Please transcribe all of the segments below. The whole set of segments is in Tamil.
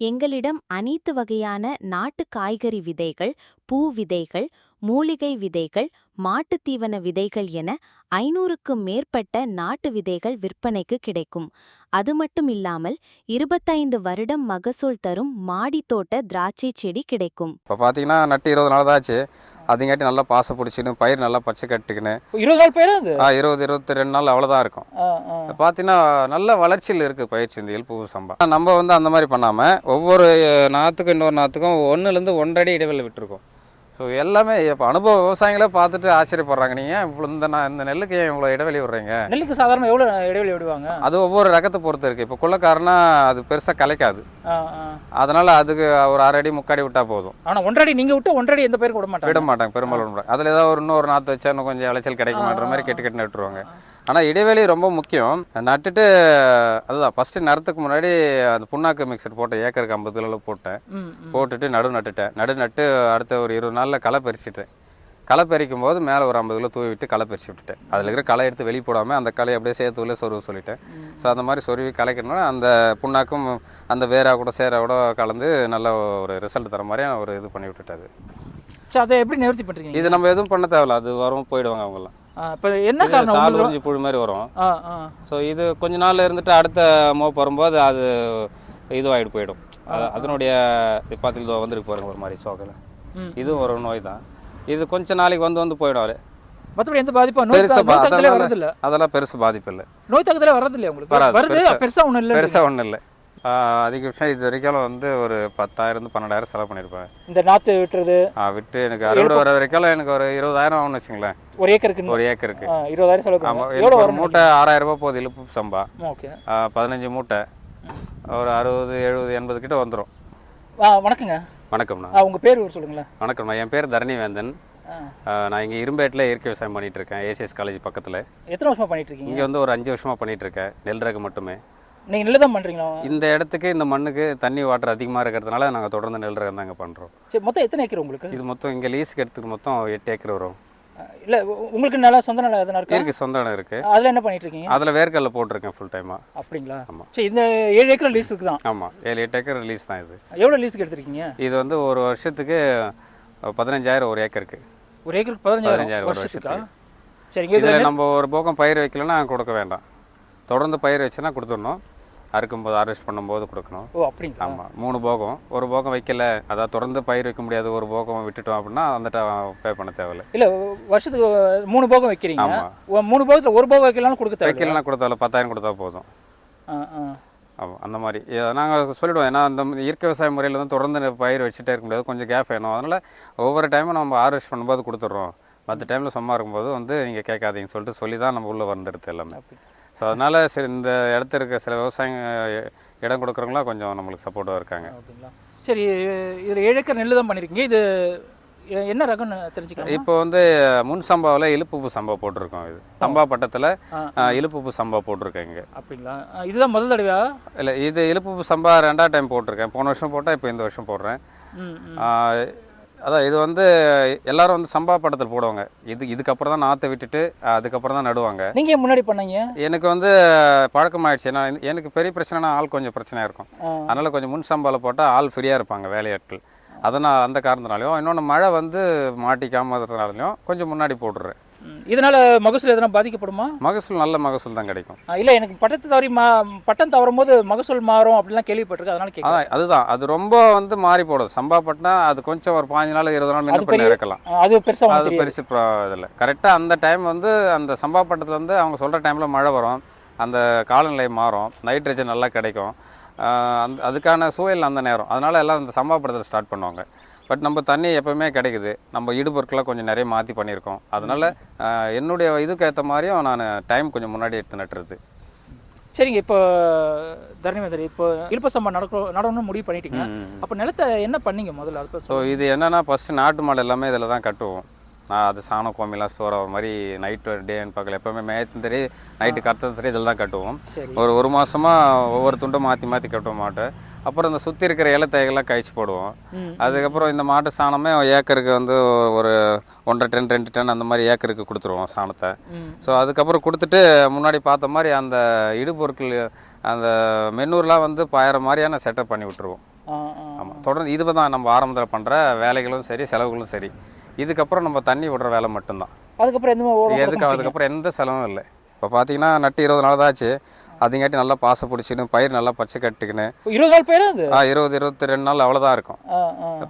எங்களிடம் அனைத்து வகையான நாட்டு காய்கறி விதைகள் பூ விதைகள் மூலிகை விதைகள் மாட்டுத்தீவன விதைகள் என ஐநூறுக்கும் மேற்பட்ட நாட்டு விதைகள் விற்பனைக்கு கிடைக்கும். அது மட்டும் இல்லாமல் இருபத்தைந்து வருடம் மகசூல் தரும் மாடித் தோட்ட திராட்சை செடி கிடைக்கும். இப்போ பார்த்தீங்கன்னா நட்டு இருபது நாள் தான் ஆச்சு அதுங்காட்டி நல்லா பாசை பிடிச்சின்னு பயிர் நல்லா பச்சை கட்டுக்கின்னு இருபது நாள் பயிரா ஆ இருபது இருபத்தி ரெண்டு நாள் அவ்வளோதான் இருக்கும். பார்த்தீங்கன்னா நல்ல வளர்ச்சியில் இருக்குது பயிற்சி இந்த எல்பு சம்பா. நம்ம வந்து அந்த மாதிரி பண்ணாமல் ஒவ்வொரு நாற்றுக்கும் இன்னொரு நாற்றுக்கும் ஒன்றுலேருந்து ஒன்றரை இடைவெளி விட்டுருக்கோம். ஸோ எல்லாமே இப்போ அனுபவ விவசாயிகளே பார்த்துட்டு ஆச்சரியப்படுறாங்க. நீங்கள் இவ்வளோ இந்த நான் இந்த நெல்லுக்கு ஏன் இவ்வளோ இடைவெளி விடுறீங்க? நெல்லுக்கு சாதாரண எவ்வளோ இடைவெளி விடுவாங்க? அது ஒவ்வொரு ரகத்தை பொறுத்து இருக்குது இப்போ குள்ளக்காரனா அது பெருசாக கலைக்காது. அதனால் அதுக்கு ஒரு அரை அடி முக்காடி விட்டால் போதும். ஆனா ஒன்றரை நீங்க விட்டு ஒன்றரை எந்த பயிருக்கு விட மாட்டாங்க? விட மாட்டாங்க. பெரும்பாலும் விட அதில் ஏதாவது ஒரு இன்னொரு நாற்று வச்சா இன்னும் கொஞ்சம் விளைச்சல் கிடைக்குமான்ற மாதிரி கெட்டு கெட்டு நட்டுருவாங்க ஆனால் இடைவெளி ரொம்ப முக்கியம். நட்டுட்டு அதுதான் ஃபஸ்ட்டு நரத்துக்கு முன்னாடி அந்த புண்ணாக்கு மிக்சர் போட்டேன் ஏக்கருக்கு ஐம்பது கிலோ போட்டேன். போட்டுட்டு நடு நட்டுட்டேன். நடு நட்டு அடுத்த ஒரு இருபது நாளில் களை பறிச்சிட்டேன். களை பறிக்கும் போது மேலே ஒரு ஐம்பது கிலோ தூவி விட்டு களை பறிச்சு விட்டுட்டேன். அதில் இருக்கிற களை எடுத்து வெளியே போடாமல் அந்த களை அப்படியே சேர்த்து உள்ளே சொருவ சொல்லிட்டேன். ஸோ அந்த மாதிரி சொருவி கலைக்கணும்னா அந்த புண்ணாக்கும் அந்த வேரா கூட சேரா கூட கலந்து நல்ல ஒரு ரிசல்ட் தர மாதிரியான ஒரு இது பண்ணி விட்டுட்டாது அதை. எப்படி நிவர்த்தி பண்றீங்க இது நம்ம எதுவும் பண்ண தேவையில்ல. அது வரும் போயிடுவாங்க அவங்கெல்லாம். ஆ, இப்ப என்ன இது காரணம் சால் உறிஞ்சி புழு மாதிரி வரும். ஸோ இது கொஞ்ச நாள் இருந்துட்டு அடுத்த மோப் வரும்போது அது இதுவாகிட்டு போயிடும். அது அதனுடைய பார்த்து வந்துருக்கு பாருங்க ஒரு மாதிரி சோகலை. இதுவும் ஒரு நோய் தான். இது கொஞ்ச நாளைக்கு வந்து வந்து போயிடும் அது. மற்றபடி எந்த பாதிப்பும் நோய் தாக்கத்திலே இல்ல அதெல்லாம் பெருசு பாதிப்பு இல்லை. நோய் தாக்கத்திலே வர்றது இல்லையா உங்களுக்கு? வராது, வருது பெருசா- பெருசா ஒண்ணும் இல்ல பெருசாக ஒன்றும் இல்லை. அதிகபட்சம் இது வரைக்கும் வந்து ஒரு பத்தாயிரம் பன்னெண்டாயிரம் செலவு பண்ணியிருப்பேன். இந்த நாத்து விட்டுறது? விட்டு எனக்கு அறுவடை வர வரைக்கும் எனக்கு ஒரு இருபதாயிரம் ஆகும்னு வச்சுங்களேன் ஒரு ஏக்கருக்கு? ஒரு ஏக்கருக்கு. இருபதாயிரம் செலவு ஆமாம் ஒரு மூட்டை ஆறாயிரம் ரூபாய் போகுது இழுப்பு சம்பா. ஓகே. பதினஞ்சு மூட்டை. ஒரு அறுபது எழுபது எண்பது கிட்ட வந்துடும் வணக்கங்க. வணக்கம்ண்ணா. ஆ, உங்க பேர் ஒரு சொல்லுங்களேன். வணக்கம்ண்ணா. என் பேர் தரணி வேந்தன் நான் இங்கே இரும்பேட்டில் இயற்கை விவசாயம் பண்ணிட்டு இருக்கேன். ஏசிஎஸ் காலேஜ் பக்கத்தில். எத்தனை வருஷமா பண்ணிட்டு இருக்கீங்க? இங்கே வந்து ஒரு அஞ்சு வருஷமாக பண்ணிட்டு இருக்கேன். நெல் ரகம் மட்டுமே. நீங்க நெல்லு தான் பண்றீங்களா? இந்த இடத்துக்கு இந்த மண்ணுக்கு தண்ணி வாட்டர் அதிகமாக இருக்கிறதுனால நாங்கள் தொடர்ந்து நெல் ரகம் தாங்க பண்ணுறோம் சரி மொத்தம் எத்தனை ஏக்கர் உங்களுக்கு? இது மொத்தம் இங்கே லீஸுக்கு எடுத்துக்கு மொத்தம் எட்டு ஏக்கர் வரும். இல்ல உங்களுக்கு நல்லா சொந்த நிலம் எதனா இருக்கா? இருக்கு சொந்த இடம் இருக்குது அதுல என்ன பண்ணிட்டு இருக்கீங்க? அதில் வேர்க்கடலை போட்டிருக்கேன் ஃபுல் டைமாக அப்படிங்களா? ஆமா. சரி இந்த ஏழு ஏக்கர் லீஸுக்கு தான். ஆமாம் ஏழு எட்டு ஏக்கர் லீஸ் தான் இது. எவ்வளவு லீஸுக்கு எடுத்திருக்கீங்க? இது வந்து ஒரு வருஷத்துக்கு பதினஞ்சாயிரம் ஒரு ஏக்கருக்கு. ஒரு ஏக்கருக்கு பதினஞ்சாயிரம் ஒரு வருஷத்துக்கா? சரிங்க இதுல நம்ம ஒரு போகம் பயிர் வைக்கலன்னா கொடுக்க வேண்டாம். தொடர்ந்து பயிர் வச்சுன்னா கொடுத்துடணும். அறுக்கும்போது ஹார்வெஸ்ட் பண்ணும்போது கொடுக்கணும். ஓ அப்படிங்களா? ஆமாம் மூணு போகம். ஒரு போகம் வைக்கல. அதாவது தொடர்ந்து பயிர் வைக்க முடியாது ஒரு போகம் விட்டுட்டோம் அப்படின்னா அந்த பே பண்ண தேவையில்ல. இல்ல வருஷத்துக்கு மூணு போகம் வைக்கிறீங்க. ஆமா. ஒ- மூணு போகத்துல ஒரு போகம் வைக்கலாம் கொடுக்க தேவை வைக்கலன்னா கொடுத்தாலும் பத்தாயிரம் கொடுத்தா போதும். ஆமாம் அந்த மாதிரி. நாங்கள் சொல்லிவிடுவோம் ஏன்னா அந்த இயற்கை விவசாய முறையில் வந்து தொடர்ந்து பயிர் வச்சுட்டே இருக்க முடியாது. கொஞ்சம் கேப் வேணும். அதனால் ஒவ்வொரு டைமும் நம்ம ஹார்வெஸ்ட் பண்ணும்போது கொடுத்துட்றோம். மற்ற டைமில் சும்மா இருக்கும்போது வந்து நீங்கள் கேட்காதீங்கன்னு சொல்லிட்டு சொல்லி தான் நம்ம உள்ளே வந்துடுது எல்லாமே. ஸோ அதனால் சரி இந்த இடத்துல இருக்க சில விவசாயிங்க இடம் கொடுக்குறவங்களாம் கொஞ்சம் நம்மளுக்கு சப்போர்ட்டாக இருக்காங்க. அப்படிங்களா சரி இதில் ஏழு ஏக்கர் நெல்லு தான் பண்ணியிருக்கீங்க இது என்ன ரகம்னு தெரிஞ்சுக்கலாம்? இப்போ வந்து முன் சம்பாவில் இழுப்புப்பு சம்பா போட்டிருக்கோம் இது. சம்பா பட்டத்தில் இழுப்புப்பு சம்பா போட்டிருக்கேன் இங்கே. அப்படிங்களா? இதுதான் முதல் தடவையா? இல்லை இது இழுப்புப்பு சம்பா ரெண்டாவது டைம் போட்டிருக்கேன். போன வருஷம் போட்டால் இப்போ இந்த வருஷம் போடுறேன். அதான் இது வந்து எல்லாரும் வந்து சம்பா பட்டத்தில் போடுவாங்க. இது இதுக்கப்புறம் தான் நாற்றை விட்டுட்டு அதுக்கப்புறம் தான் நடுவாங்க. நீங்க ஏன் முன்னாடி பண்ணீங்க? எனக்கு வந்து பழக்கமாயிடுச்சு. ஏன்னா எனக்கு பெரிய பிரச்சனைனா ஆள் கொஞ்சம் பிரச்சனையாக இருக்கும். அதனால் கொஞ்சம் முன் சம்பாவில் போட்டால் ஆள் ஃப்ரீயாக இருப்பாங்க வேலையாட்கள். அதனால் அந்த காரணத்தினாலையும் இன்னொன்று மழை வந்து மாட்டிக்காமறதுனாலையும் கொஞ்சம் முன்னாடி போட்டுடுறேன். ம். இதனால மகசூல் எதனா பாதிக்கப்படுமா? மகசூல் நல்ல மகசூல் தான் கிடைக்கும். இல்ல எனக்கு பட்டத்தை தவறி மா பட்டம் தவறும் போது மகசூல் மாறும் அப்படிலாம் கேள்விப்பட்டிருக்கேன் அதனால கேட்குறேன். அதுதான். அது ரொம்ப வந்து மாறி போடும் சம்பா பட்டினா அது கொஞ்சம் ஒரு பாஞ்சு நாள் இருபது நாள் அது பண்ணி இருக்கலாம் அது பெருசா அது பெருசு ப்ரா இதில். கரெக்டாக அந்த டைம் வந்து அந்த சம்பா பட்டத்தில் வந்து அவங்க சொல்கிற டைமில் மழை வரும். அந்த காலநிலை மாறும். நைட்ரஜன் நல்லா கிடைக்கும். அந்த அதுக்கான சூழல் அந்த நேரம். அதனால் எல்லாம் அந்த சம்பா படத்தில் ஸ்டார்ட் பண்ணுவாங்க. பட் நம்ம தண்ணி எப்போவுமே கிடைக்குது. நம்ம இடுபொருட்களை கொஞ்சம் நிறைய மாற்றி பண்ணியிருக்கோம். அதனால் என்னுடைய இதுக்கு ஏற்ற மாதிரியும் நான் டைம் கொஞ்சம் முன்னாடி எடுத்து நட்டுறது. சரிங்க. இப்போ தரணிவேந்தர் இப்போ இழுப்ப சம்பா நடக்க நடணும்னு முடிவு பண்ணிட்டீங்க. அப்போ நிலத்தை என்ன பண்ணீங்க முதல்ல? அது ஸோ இது என்னென்னா ஃபஸ்ட்டு நாட்டு மாடு எல்லாமே இதில் தான் கட்டுவோம். நான் அது சாணம் கோமிலாம் ஸ்டோர் ஆகிற மாதிரி நைட்டு டேன்னு பார்க்கல. எப்போவுமே மேயத்தும் சரி நைட்டு கத்தும் சரி இதில் தான் கட்டுவோம். ஒரு ஒரு மாதமாக ஒவ்வொரு துண்டும் மாற்றி மாற்றி கட்ட மாட்டேன் அப்புறம் இந்த சுற்றி இருக்கிற இலத்தைகள்லாம் கழிச்சு போடுவோம். அதுக்கப்புறம் இந்த மாட்டு சாணமே ஏக்கருக்கு வந்து ஒரு ஒன்றரை டன் ரெண்டு டன் அந்த மாதிரி ஏக்கருக்கு கொடுத்துருவோம் சாணத்தை. ஸோ அதுக்கப்புறம் கொடுத்துட்டு முன்னாடி பார்த்த மாதிரி அந்த இடுபொருட்கள் அந்த மென்னூர்லாம் வந்து பாயிற மாதிரியான செட்டப் பண்ணி விட்டுருவோம். ஆமாம் தொடர்ந்து இது தான் நம்ம ஆரம்பத்தில் பண்ணுற வேலைகளும் சரி செலவுகளும் சரி. இதுக்கப்புறம் நம்ம தண்ணி விடுற வேலை மட்டும்தான். அதுக்கப்புறம் எதுக்கு அதுக்கப்புறம் எந்த செலவும் இல்லை. இப்போ பார்த்தீங்கன்னா நட்டு இருபது நாள் தான் ஆச்சு. அதுங்காட்டி நல்லா பாசை பிடிச்சின்னு பயிர் நல்லா பச்சை கட்டுக்கின்னு கொடுக்க- இருபது நாள் அது? ஆ இருபது இருபத்தி ரெண்டு நாள் அவ்வளோதான் இருக்கும்.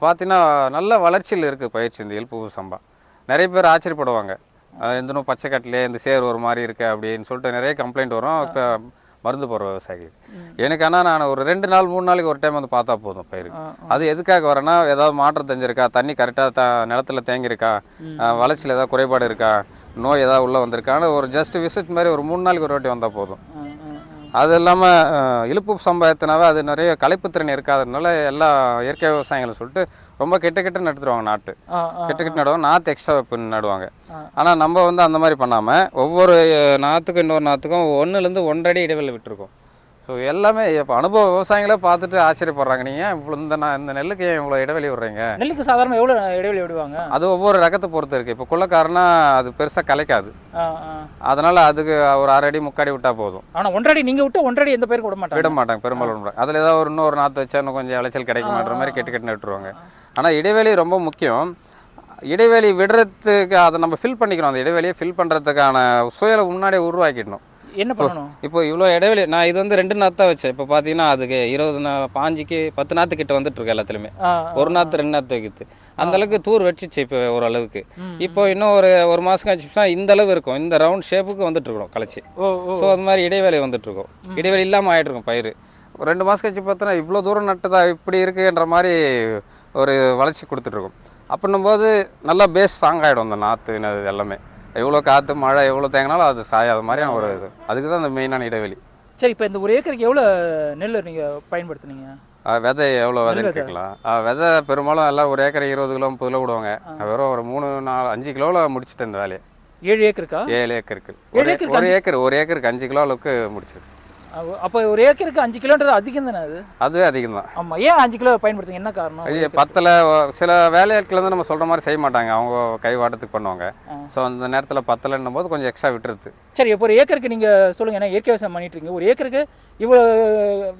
பார்த்தீங்கன்னா நல்ல வளர்ச்சியில் இருக்குது பயிற்சி இந்த எல்பு சம்பா. நிறைய பேர் ஆச்சரியப்படுவாங்க. இந்த பச்சை கட்டிலே இந்த சேர் ஒரு மாதிரி இருக்கு அப்படின்னு சொல்லிட்டு நிறைய கம்ப்ளைண்ட் வரும். இப்போ மருந்து போடுற விவசாயிகளுக்கு எனக்கு ஆனால் நான் ஒரு ரெண்டு நாள் மூணு நாளைக்கு ஒரு டைம் வந்து பார்த்தா போதும் பயிருக்கு. அது எதுக்காக வரேன்னா ஏதாவது மாற்றம் தெரிஞ்சிருக்கா? தண்ணி கரெக்டாக த நிலத்துல தேங்கியிருக்கா? வளர்ச்சியில் ஏதாவது குறைபாடு இருக்கா? நோய் ஏதாவது உள்ளே வந்திருக்கான்னு ஒரு ஜஸ்ட் விசிட் மாதிரி ஒரு மூணு நாளைக்கு ஒரு வாட்டி வந்தால் போதும். அது இல்லாமல் இழுப்பு சம்பாயத்தினாவே அது நிறைய களைப்புத்திறன் இருக்காததுனால எல்லா இயற்கை விவசாயிகளை சொல்லிட்டு ரொம்ப கெட்ட கெட்ட நட்டுருவாங்க நாட்டு கெட்ட கெட்ட நடுவாங்க நாற்று எக்ஸ்ட்ரா வைப்பு நடுவாங்க. ஆனால் நம்ம வந்து அந்த மாதிரி பண்ணாமல் ஒவ்வொரு நாற்றுக்கும் இன்னொரு நாற்றுக்கும் ஒன்றுலேருந்து ஒன்றரை இடைவெளி விட்டுருக்கோம். ஸோ எல்லாமே இப்போ அனுபவ விவசாயிகளே பார்த்துட்டு ஆச்சரியப்படுறாங்க. நீங்கள் இவ்வளோ இந்த நான் இந்த நெல்லுக்கு ஏன் இவ்வளோ இடைவெளி விடுறீங்க? நெல்லுக்கு சாதாரண எவ்வளோ இடைவெளி விடுவாங்க? அது ஒவ்வொரு ரகத்தை பொறுத்து இருக்குது இப்போ குள்ளக்காரனா அது பெருசாக கலைக்காது. அதனால் அதுக்கு ஒரு அரை அடி முக்காடி விட்டால் போதும். ஆனால் ஒன்றரை நீங்கள் விட்டு ஒன்றரை எந்த பேருக்கு விட மாட்டாங்க விட மாட்டாங்க. பெரும்பாலும் விட மாட்டாங்க. அதில் ஏதாவது ஒரு இன்னொரு நாற்று வச்சா இன்னும் கொஞ்சம் விளைச்சல் கிடைக்குமான்ற மாதிரி கெட்டு கெட்டு நட்டுருவாங்க ஆனால் இடைவெளி ரொம்ப முக்கியம். இடைவெளி விடுறதுக்கு அதை நம்ம ஃபில் பண்ணிக்கணும். அந்த இடைவெளியை ஃபில் பண்ணுறதுக்கான சுயலை முன்னாடியே உருவாக்கிடணும். என்ன பண்ணணும்? இப்போ இவ்வளோ இடைவெளி நான் இது வந்து ரெண்டு நாற்று தான் வச்சேன். இப்போ பார்த்தீங்கன்னா அதுக்கு இருபது நா பாஞ்சுக்கு பத்து நாற்று கிட்ட வந்துட்டு இருக்கு எல்லாத்துலேயுமே ஒரு நாற்று ரெண்டு நாற்று வைக்குது அந்த அளவுக்கு தூர் வச்சிச்சு இப்போ ஓரளவுக்கு. இப்போ இன்னும் ஒரு ஒரு மாதம் கழிச்சுனா இந்த அளவு இருக்கும். இந்த ரவுண்ட் ஷேப்புக்கு வந்துட்டு இருக்கணும் கழிச்சு ஸோ அது மாதிரி இடைவேளை வந்துட்டு இருக்கும் இடைவெளி இல்லாமல் ஆயிட்டு இருக்கும் பயிர் ரெண்டு மாதம் கழிச்சு பார்த்தோன்னா இவ்வளோ தூரம் நட்டுதா இப்படி இருக்குன்ற மாதிரி ஒரு வளர்ச்சி கொடுத்துட்ருக்கும் அப்படின்னும்போது நல்லா பேஸ் ஸ்ட்ராங் ஆகிடும் அந்த நாற்று எல்லாமே. எவ்வளோ காற்று மழை எவ்வளோ தேங்கினாலும் அது சாயாத மாதிரியான ஒரு இது. அதுக்கு தான் அந்த மெயினான இடைவெளி. சரி இப்போ இந்த ஒரு ஏக்கருக்கு எவ்வளோ நெல் நீங்கள் பயன்படுத்துனீங்க? விதை எவ்வளோ விதைன்னு விதை. கேட்கலாம். விதை பெரும்பாலும் எல்லாம் ஒரு ஏக்கர் இருபது கிலோ முப்பது கிலோ விடுவாங்க. வெறும் ஒரு மூணு நாலு அஞ்சு கிலோவில் முடிச்சிட்டேன் இந்த வேலையை. ஏழு ஏக்கருக்கா? ஏழு ஏக்கருக்கு. ஏழு ஒரு ஏக்கருக்கு ஒரு ஏக்கர் ஒரு ஏக்கருக்கு அஞ்சு கிலோ அளவுக்கு முடிச்சிருக்கு அப்போ ஒரு ஏக்கருக்கு அஞ்சு கிலோன்றது அதிகம் தானே அது? அது அதிகம் தான். ஆமாம் ஏன் அஞ்சு கிலோ பயன்படுத்துங்க என்ன காரணம்? இது பத்தில் சில வேலையாட்கள் வந்து நம்ம சொல்கிற மாதிரி செய்ய மாட்டாங்க. அவங்க கை வாட்டத்துக்கு பண்ணுவாங்க. ஸோ அந்த நேரத்தில் பத்தலைன்னும் போது கொஞ்சம் எக்ஸ்ட்ரா விட்டுருது சரி இப்போ ஒரு ஏக்கருக்கு நீங்கள் சொல்லுங்கள் ஏன்னா இயற்கை விவசாயம் பண்ணிட்டு இருக்கீங்க. ஒரு ஏக்கருக்கு இவ்வளோ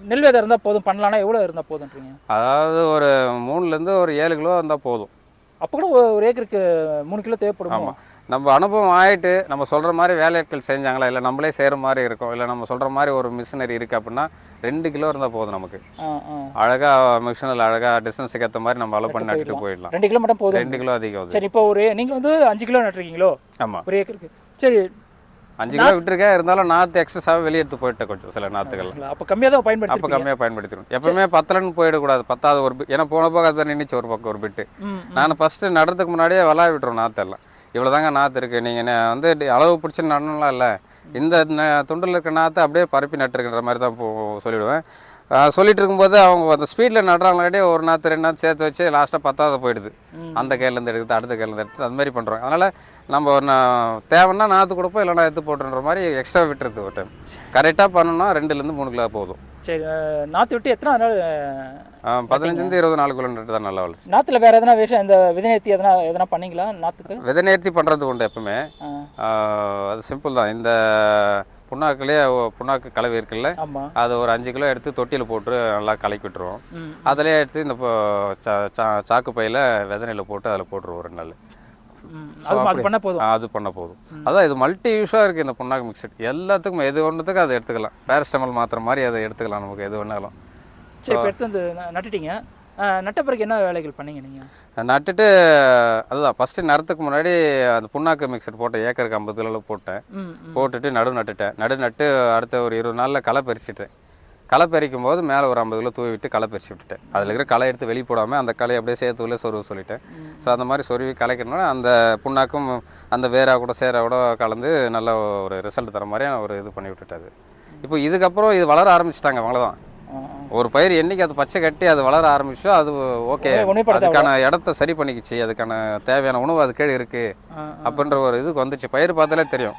நெல் விதை இருந்தால் போதும் பண்ணலாம்னா எவ்வளோ இருந்தால் போதுன்றீங்க? அதாவது ஒரு மூணுலேருந்து ஒரு ஏழு கிலோ இருந்தால் போதும். அப்போ கூட ஒரு- ஒரு ஏக்கருக்கு மூணு கிலோ தேவைப்படும்? ஆமாம் நம்ம அனுபவம் ஆயிட்டு நம்ம சொல்கிற மாதிரி வேலையாட்கள் செஞ்சாங்களா? இல்லை நம்மளே செய்கிற மாதிரி இருக்கும் இல்லை நம்ம சொல்கிற மாதிரி ஒரு மிஷினரி இருக்குது அப்படின்னா ரெண்டு கிலோ இருந்தால் போதும் நமக்கு. அழகாக மிஷினில் அழகாக டிஸ்டன்ஸுக்கு ஏற்ற மாதிரி நம்ம அலோ பண்ணி நட்டுட்டு போயிடலாம். ரெண்டு கிலோ மட்டும் போதும். ரெண்டு கிலோ அதிகம் அது சரி இப்போ ஒரு நீங்கள் வந்து அஞ்சு கிலோ நட்டுருக்கீங்களோ? ஆமாம் ஒரு ஏக்கருக்கு சரி. அஞ்சு கிலோ விட்டுருக்கேன். இருந்தாலும் நாற்று எக்ஸஸாக வெளியே எடுத்து போயிட்டேன் கொஞ்சம் சில நாற்றுகள் அப்போ கம்மியாக தான் அப்போ பயன்படுத்தி கம்மியாக பயன்படுத்திடும் எப்பவுமே பத்தலன்னு போயிடக்கூடாது. பத்தாவது ஒரு. ஏன்னா போன போக அது நின்றுச்சு ஒரு பக்கம் ஒரு பிட்டு நான் ஃபஸ்ட்டு நடுறதுக்கு முன்னாடியே விளாய விட்டுரும் நாற்றெல்லாம் இவ்வளோ தாங்க நாற்று இருக்குது நீங்கள் வந்து அளவு பிடிச்சி நடணும்லாம் இல்லை. இந்த ந- துண்டில் இருக்க நாற்று அப்படியே பரப்பி நட்டுருக்கின்ற மாதிரி தான் போ- சொல்லிவிடுவேன் சொல்லிட்டு இருக்கும்போது அவங்க அந்த ஸ்பீடில் நடுறாங்களாட்டியே ஒரு நாற்று ரெண்டு நாற்று சேர்த்து வச்சு லாஸ்ட்டாக பத்தாவது போயிடுது. அந்த கையிலேருந்து எடுத்து அடுத்த கையிலேருந்து எடுத்து அது மாதிரி பண்ணுறோம் அதனால் நம்ம ஒரு தேவைன்னா நாற்று கொடுப்போம் இல்லைன்னா எடுத்து போட்டுன்ற மாதிரி எக்ஸ்ட்ரா விட்டுருது ஒரு டைம் கரெக்டாக பண்ணணும்னா ரெண்டுலேருந்து மூணு கிலோ போதும். சரி நாற்று விட்டு எத்தனை நாள் பதினஞ்சுலேருந்து இருபது நாளுக்குள்ள நட்டு தான் நல்லா வளர்ச்சி. நாற்றுல வேறு எதனா விஷயம் இந்த விதைநேர்த்தி எதனா எதனா பண்ணீங்களா நாற்றுக்கு விதை நேர்த்தி பண்ணுறது உண்டு எப்பவுமே. அது சிம்பிள் தான். இந்த புண்ணாக்குலேயே புண்ணாக்கு கலவை இருக்குல்ல அது ஒரு அஞ்சு கிலோ எடுத்து தொட்டியில் போட்டு நல்லா கலக்கி விட்டுருவோம். அதிலே எடுத்து இந்த சாக்கு பையில் விதை நெல்லை போட்டு அதில் போட்டுருவோம் ஒரு நாள். அது பண்ண போதும். அது பண்ண போதும். அதான் இது மல்டி யூஸாக இருக்குது இந்த புண்ணாக்கு மிக்சர் எல்லாத்துக்கும் எது ஒன்றுத்துக்கும் அதை எடுத்துக்கலாம். பேரஸ்டமல் மாத்திரை மாதிரி அதை எடுத்துக்கலாம் நமக்கு எது வேணாலும். சரி இப்போ எடுத்து வந்து நட்டுட்டீங்க. நட்ட பிறகு என்ன வேலைகள் பண்ணீங்க நீங்கள் நட்டுட்டு அதுதான் ஃபஸ்ட்டு நரத்துக்கு முன்னாடி அந்த புண்ணாக்கு மிக்சர் போட்டேன் ஏக்கருக்கு ஐம்பது கிலோவில் போட்டேன். போட்டுட்டு நடு நட்டுட்டேன். நடு நட்டு அடுத்த ஒரு இருபது நாளில் களை பறிச்சிட்டேன். களை பறிக்கும் போது மேலே ஒரு ஐம்பது கிலோ தூவி விட்டு களை பறிச்சு விட்டுட்டேன். அதில் இருக்கிற களை எடுத்து வெளியே போடாமல் அந்த களையை அப்படியே சேர்த்து உள்ள சொருவ சொல்லிட்டேன். ஸோ அந்த மாதிரி சொருவி கலைக்கணும்னா அந்த புண்ணாக்கும் அந்த வேரா கூட சேரா கூட கலந்து நல்ல ஒரு ரிசல்ட் தர மாதிரியான ஒரு இது பண்ணி விட்டுட்டாது இப்போ இதுக்கப்புறம் இது வளர ஆரம்பிச்சிட்டாங்க அவ்வளோதான் ஆ, ஆ. ஒரு பயிர் என்னைக்கு அது பச்சை கட்டி அது வளர ஆரம்பிச்சோ அது ஓகே. அதுக்கான இடத்த சரி பண்ணிக்கிச்சு. அதுக்கான தேவையான உணவு அது கீழே இருக்குது அப்படின்ற ஒரு இதுக்கு வந்துச்சு. பயிர் பார்த்தாலே தெரியும்.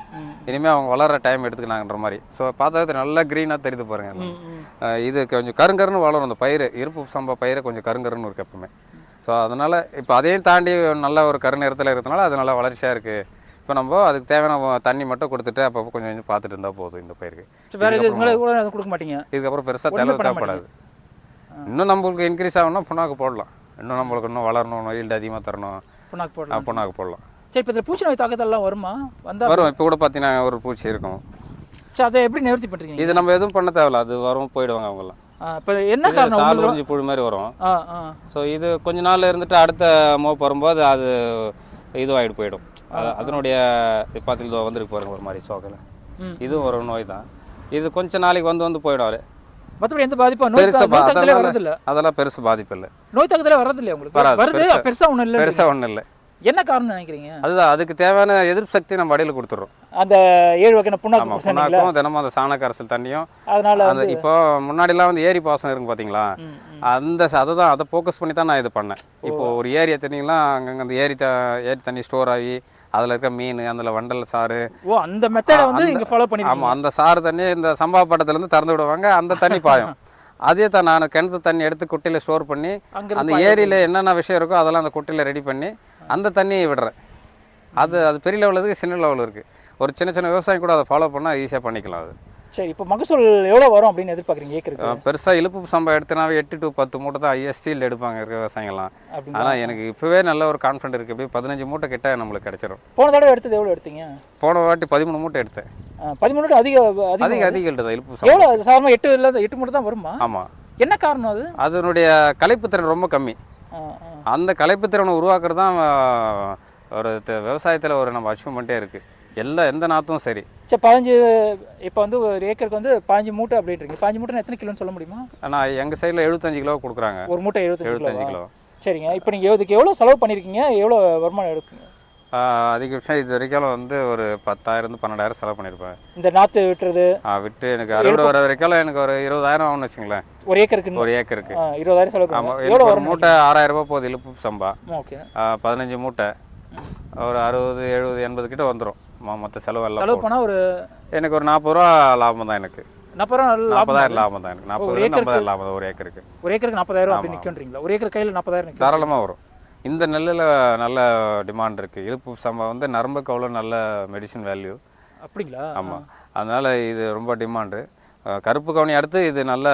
இனிமேல் அவங்க வளர டைம் எடுத்துக்கினாங்கன்ற மாதிரி. ஸோ பார்த்தா நல்லா க்ரீனாக தெரியுது பாருங்க. ம், ம். அஹ் இது கொஞ்சம் கருங்கருன்னு வளரும் அந்த பயிர் இருப்பு சம்பா பயிரை கொஞ்சம் கருங்கருன்னு இருக்கு எப்பவுமே. ஸோ அதனால் இப்போ அதையும் தாண்டி நல்ல ஒரு கரு நிறத்தில் இருக்கிறதுனால அது நல்லா வளர்ச்சியாக இருக்குது இப்போ நம்ம அதுக்கு தேவையான தண்ணி மட்டும் கொடுத்துட்டு அப்பப்போ கொஞ்சம் கொஞ்சம் பார்த்துட்டு இருந்தால் போதும் இந்த பயிருக்கு. வேற கொடுக்க மாட்டீங்க? இதுக்கப்புறம் பெருசாக பண்ண தேவைப்படாது. இன்னும் நம்மளுக்கு இன்க்ரீஸ் ஆகணும்னா புண்ணாக்கு போடலாம். இன்னும் நம்மளுக்கு இன்னும் வளரணும் ஈல்டு அதிகமாக தரணும். புண்ணாக்கு போடலாம். புண்ணாக்கு போடலாம். சரி இப்போ இதில் பூச்சி நோய் தாக்கத்தெல்லாம் வருமா? வந்தால் வரும். இப்போ கூட பார்த்தீங்கன்னா ஒரு பூச்சி இருக்கும். சரி அதை எப்படி நிவர்த்தி பண்ணுறீங்க இது நம்ம எதுவும் பண்ண தேவையில்ல. அது வரும் போயிடுவாங்க அவங்கெல்லாம். இப்போ என்ன காரணம் சால் உறிஞ்சி புழு மாதிரி வரும். ஸோ இது கொஞ்ச நாள் இருந்துட்டு அடுத்த மோப் வரும்போது அது இதுவாகிட்டு போயிடும். அதனுடைய இது பார்த்துட்டு வந்துருக்கு பாருங்க ஒரு மாதிரி சோகையில். ம். இதுவும் ஒரு நோய் தான். இது கொஞ்ச நாளைக்கு வந்து வந்து போயிடும் அது மற்றபடி எந்த பாதிப்பும் நோய் பெருசா தாக்கத்திலே அதெல்லாம் பெருசு பாதிப்பு இல்லை. நோய் தாக்கத்திலே வர்றதில்லையா உங்களுக்கு? வராது, வருது பெருசா- பெருசா ஒன்றும் இல்லை பெருசாக ஒன்றும் இல்லை. என்ன காரணம் நினைக்கிறீங்க? அதுதான் அதுக்கு தேவையான எதிர்ப்பு சக்தி நம்ம அடியில் கொடுத்துட்றோம். அந்த ஏழு வகையான புண்ணாக்கு புண்ணாக்கும் தினமும் அந்த சாண கரைசல் தண்ணியும் அதனால அந்த இப்போ முன்னாடிலாம் வந்து ஏரி பாசனம் இருக்கும் பார்த்தீங்களா அந்த அதை தான் அதை ஃபோக்கஸ் பண்ணி தான் நான் இது பண்ணேன். இப்போ ஒரு ஏரியா தண்ணிலாம் அங்கங்கே அந்த ஏரி த ஏரி தண்ணி ஸ்டோர் ஆகி அதில் இருக்க மீன் அதில் வண்டல் சாறு. ஓ அந்த மெத்தடை வந்து இங்க ஃபாலோ பண்ணிருக்கீங்க ஆமாம் அந்த சாறு தண்ணி இந்த சம்பா பட்டத்துலேருந்து திறந்து விடுவாங்க அந்த தண்ணி பாயும். அதே தான் நான் கிணத்து தண்ணி எடுத்து குட்டையில் ஸ்டோர் பண்ணி அந்த ஏரியில் என்னென்ன விஷயம் இருக்கோ அதெல்லாம் அந்த குட்டையில் ரெடி பண்ணி அந்த தண்ணியை விடுறேன். அது அது பெரிய லெவலில் இருக்குது சின்ன லெவலில் இருக்குது ஒரு சின்ன சின்ன விவசாயம் கூட அதை ஃபாலோ பண்ணால் ஈஸியாக பண்ணிக்கலாம் அது. சரி இப்போ மகசூல் எவ்வளோ வரும் அப்படின்னு எதிர்பார்க்குறீங்க ஏக்கருக்கு? பெருசாக இழுப்பு சம்பா எடுத்தனாவே எட்டு டு பத்து மூட்டை தான் ஐஎஸ்டியில் எடுப்பாங்க இருக்க அப்படிங்களா? ஆனால் எனக்கு இப்போவே நல்ல ஒரு கான்ஃபிடென்ட் இருக்குது அப்படியே பதினஞ்சு மூட்டை கிட்ட நம்மளுக்கு கிடச்சிரும். போன தடவை எடுத்தது எவ்வளோ எடுத்தீங்க? போன வாட்டி பதிமூணு மூட்டை எடுத்தேன். பதிமூணு to அதிக அதிக அதிக தான் இழுப்பு சம்பா எவ்வளோ சாதாரணமாக எட்டு இல்லை எட்டு மூட்டை தான் வருமா? ஆமாம் என்ன காரணம் அது? அதனுடைய கலைப்புத்திறன் ரொம்ப கம்மி. அந்த கலைப்புத்திறனை உருவாக்குறது தான் ஒரு விவசாயத்தில் ஒரு நம்ம அச்சீவ்மெண்ட்டே இருக்குது எல்லா எந்த நாற்றும் சரி. சரி பதினஞ்சு இப்போ வந்து ஒரு ஏக்கருக்கு வந்து பாஞ்சு மூட்டை அப்படின்றீங்க பாஞ்சு மூட்டை எத்தனை கிலோன்னு சொல்ல முடியுமா? ஆனால் எங்கள் சைடில் எழுபத்தஞ்சு கிலோ கொடுக்குறாங்க. ஒரு மூட்டை எழுபத்தஞ்சு எழுபத்தஞ்சு கிலோ. சரிங்க. இப்போ நீங்கள் இதுக்கு எவ்வளோ செலவு பண்ணியிருக்கீங்க எவ்வளோ வருமானம் எடுப்பீங்க அதிகபட்சம் இது வரைக்கும் வந்து ஒரு பத்தாயிரம் பன்னெண்டாயிரம் செலவு பண்ணியிருப்பேன் இந்த நாற்று விட்டுறது? விட்டு எனக்கு அறுவடை வர வரைக்கும் எனக்கு ஒரு இருபதாயிரம் ஆகும்னு வச்சுங்களேன் ஒரு ஏக்கருக்கு? ஒரு ஏக்கருக்கு. இருபதாயிரம் செலவு ஆமாம் ஒரு மூட்டை ஆறாயிரம் ரூபாய் போகுது இழுப்பு சம்பா. ஓகே. பதினஞ்சு மூட்டை. ஒரு அறுபது எழுபது எண்பது கிட்ட வந்துடும் மொத்த செலவு எல்லாம் செலவு. பண்ணால் ஒரு எனக்கு ஒரு நாற்பது ரூபா லாபம் தான் எனக்கு. நாற்பது ரூபா லாபம் நாற்பதாயிரம் லாபம் தான் எனக்கு. நாற்பது? நாற்பதாயிரம் லாபம் தான் ஒரு ஏக்கருக்கு ஒரு ஏக்கருக்கு. நாற்பதாயிரம் அப்படி நிற்கின்றீங்களா ஒரு ஏக்கர் கையில் நாற்பதாயிரம் தாராளமாக வரும். இந்த நெல்லில் நல்ல டிமாண்ட் இருக்குது இழுப்பு சம்பா வந்து நரம்புக்கு அவ்வளோ நல்ல மெடிசின் வேல்யூ அப்படிங்களா? ஆமாம் அதனால் இது ரொம்ப டிமாண்டு கருப்பு கவுனி அடுத்து இது நல்ல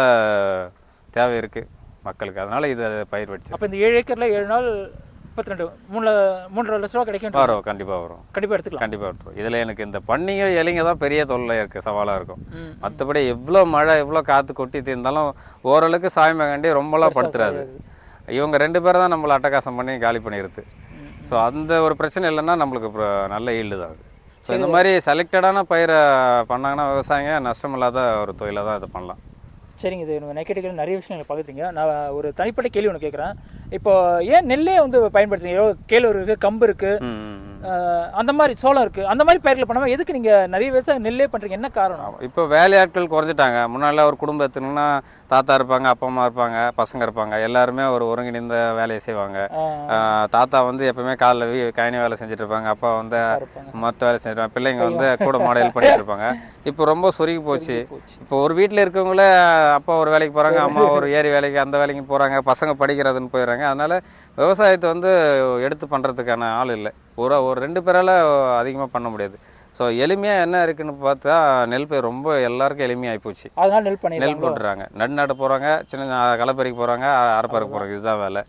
தேவை இருக்குது மக்களுக்கு. அதனால் இதை பயிர் வச்சு. அப்போ இந்த ஏழு ஏக்கரில் ஏழு நாள் முப்பத்தி ரெண்டு மூணு மூன்றரை லட்ச ரூபா கிடைக்கும் வரும் கண்டிப்பாக வரும். கண்டிப்பாக எடுத்துக்கலாம். கண்டிப்பாக வரும் இதில் எனக்கு இந்த பன்னிங்க இலைங்க தான் பெரிய தொல்லை இருக்குது சவாலாக இருக்கும். மற்றபடி எவ்வளோ மழை எவ்வளோ காற்று கொட்டி இருந்தாலும் ஓரளவுக்கு சாயமகாண்டி ரொம்பலாம் படுத்துறாது. இவங்க ரெண்டு பேரும் தான் நம்மளை அட்டகாசம் பண்ணி காலி பண்ணிடுது ஸோ அந்த ஒரு பிரச்சனை இல்லைன்னா நம்மளுக்கு நல்ல ஈல்டு தான் ஸோ இந்த மாதிரி செலக்டடான பயிரை பண்ணாங்கன்னா விவசாயிங்க நஷ்டமில்லாத ஒரு தொழிலை தான் இது பண்ணலாம். சரிங்க இது நெக்கெட்டுக்கு நிறைய விஷயங்கள் பார்க்குறீங்க நான் ஒரு தனிப்பட்ட கேள்வி ஒன்று கேட்குறேன் இப்போ ஏன் நெல்லே வந்து பயன்படுத்துறீங்க? எவ்வளோ கேழ்வரகு கம்பு இருக்குது அந்த மாதிரி சோளம் அந்த மாதிரி பயிர்களை பண்ணாமல் எதுக்கு நீங்கள் நிறைய விவசாயம் நெல்லே பண்ணுறீங்க என்ன காரணம். இப்போ வேலையாட்கள் குறைஞ்சிட்டாங்க. முன்னாடிலாம் ஒரு குடும்பம் எடுத்துனோம்னா தாத்தா இருப்பாங்க அப்பா அம்மா இருப்பாங்க பசங்க இருப்பாங்க. எல்லாருமே ஒரு ஒருங்கிணைந்த வேலையை செய்வாங்க. தாத்தா வந்து எப்பவுமே காலைல வீ கயனி வேலை செஞ்சுட்டு இருப்பாங்க. அப்பா வந்து. மற்ற வேலை செஞ்சுருப்பாங்க பிள்ளைங்க வந்து கூட மாடல் பண்ணிட்டு இருப்பாங்க. இப்போ ரொம்ப சுருங்கி போச்சு. இப்போ ஒரு வீட்டில் இருக்கவங்களே அப்பா ஒரு வேலைக்கு போகிறாங்க அம்மா ஒரு ஏரி வேலைக்கு அந்த வேலைக்கு போகிறாங்க பசங்க படிக்கிறதுன்னு போயிடுறாங்க. அதனால விவசாயத்தை வந்து எடுத்து பண்ணுறதுக்கான ஆள் இல்லை. ஒரு ஒரு ரெண்டு பேரால் அதிகமாக பண்ண முடியாது. ஸோ எளிமையாக என்ன இருக்குன்னு பார்த்தா நெல் பயிர் ரொம்ப எல்லாருக்கும் எளிமையாகி போச்சு. அதனால நெல் நெல் பண்ணிடலாம் போட்டுறாங்க நடுநாடு போகிறாங்க சின்ன களப்பறிக்கு போகிறாங்க அரைப்பறக்கு போகிறாங்க இதுதான் வேலை.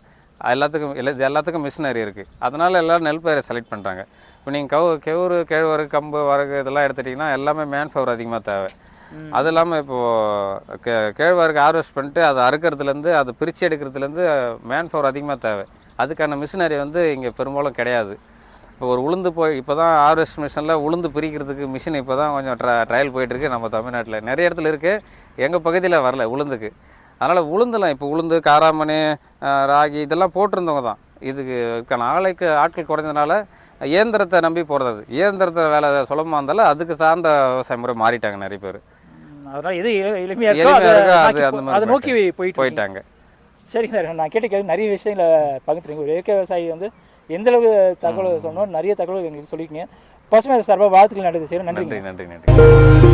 எல்லாத்துக்கும் எல்லா எல்லாத்துக்கும் மிஷினரி இருக்குது அதனால் எல்லோரும் நெல் பயிரை செலக்ட் பண்ணுறாங்க இப்போ நீங்கள் கவு கெவுரு கேழ்வரகு கம்பு வரகு இதெல்லாம் எடுத்துட்டிங்கன்னா எல்லாமே மேன் பவர் அதிகமாக தேவை அது இல்லாமல் இப்போது கே கேழ்வரகு ஹார்வெஸ்ட் பண்ணிட்டு அதை அறுக்கிறதுலேருந்து அதை பிரித்து எடுக்கிறதுலேருந்து மேன் பவர் அதிகமாக தேவை. அதுக்கான மிஷினரி வந்து இங்கே பெரும்பாலும் கிடையாது. இப்போ ஒரு உளுந்து போய் இப்போ தான் ஹார்வெஸ்ட் மிஷினில் உளுந்து பிரிக்கிறதுக்கு மிஷின் இப்போ தான் கொஞ்சம் ட்ர ட்ரையல் போயிட்டுருக்கு நம்ம தமிழ்நாட்டில். நிறைய இடத்துல இருக்குது எங்கள் பகுதியில் வரல உளுந்துக்கு. அதனால் உளுந்துலாம் இப்போ உளுந்து காராமணி ராகி இதெல்லாம் போட்டிருந்தவங்க தான். இதுக்கு இதுக்கான ஆளைக்கு ஆட்கள் குறைஞ்சதுனால இயந்திரத்தை நம்பி போகிறது இயந்திரத்தை வேலை சுலபமாக இருந்தாலும் அதுக்கு சார்ந்த விவசாய முறை மாறிட்டாங்க நிறைய பேர். ம், அதனால எது எளி- எளிமையா இருக்கோ அதை அந்த மாதிரி. போயிட்டாங்க. சரிங்க சார் நான் கேட்ட கேள்வி நிறைய விஷயங்களை பகிர்ந்துறீங்க ஒரு இயற்கை விவசாயி வந்து எந்த அளவு தகவல் சொன்னோம் நிறைய தகவல் எங்களுக்கு சொல்லியிருக்கீங்க. பசுமை சார்பாக வாழ்த்துக்கள் நடந்து செய்கிறேன் நன்றி நன்றி நன்றி நன்றி.